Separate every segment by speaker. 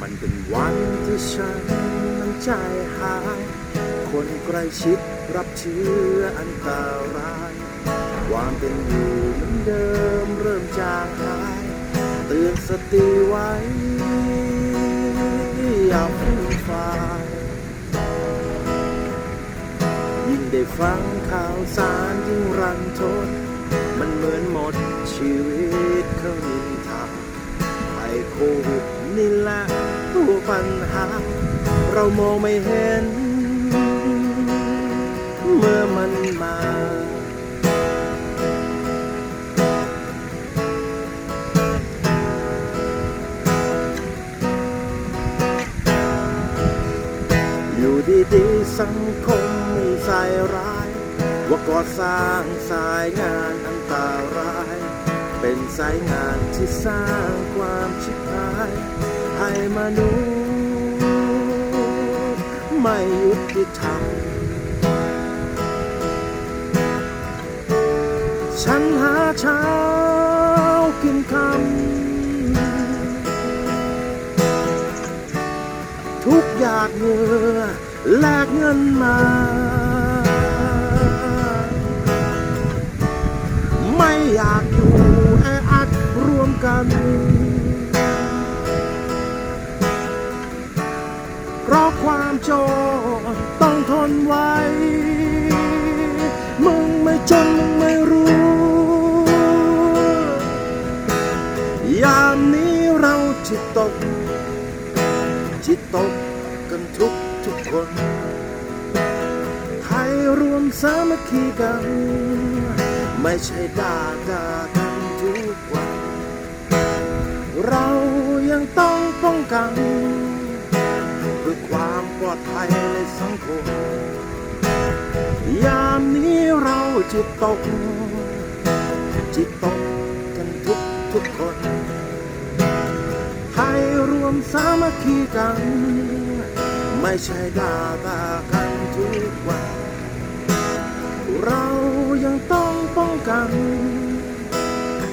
Speaker 1: มันเป็นวันที่ฉันนั้นใจหาย คนใกล้ชิดรับเชื้ออันตรายความเป็นอยู่เหมือนเดิมเริ่มจางหายเตือนสติไว้ อย่าฟุ้งฟายยิ่งได้ฟังข่าวสารยิ่งรันทดมันเหมือนหมดชีวิตเขานินทาภัยโควิด ปัญหา เรามองไม่เห็น เมื่อมันมา อยู่ดีๆสังคมไม่ใส่ร้าย ว่าก่อสร้างสายงานอันตราย เป็นสายงานที่สร้างความชิบหายให้มนุษย์ ไม่ยุติธรรม ฉันหาเช้ากินคำทุกหยาดเหงื่อแลกเงินมา ไม่อยากอยู่แออัดรวมกันามโจรต้องทนไว้ มึงไม่จนมึงไม่รู้ ยามนี้เราจิตตก จิตตกกันทุกทุกคนไทยรวมสามัคคีกัน ไม่ใช่ด่าด่ากันทุกวัน เรายังต้องป้องกัน ปลอดภัยในสังคม ยามนี้เราจิตตก จิตตกกันทุกทุกคน ไทยรวมสามัคคีกัน ไม่ใช่ด่าตากันทุกวัน เรายังต้องป้องกัน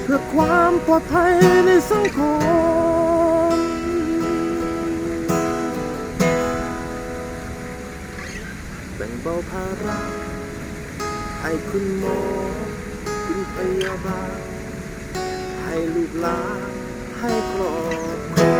Speaker 1: เพื่อความปลอดภัยในสังคม เบาภาระให้คุณหมอคุณพยาบาลให้ลูกหลานให้ครอบครัว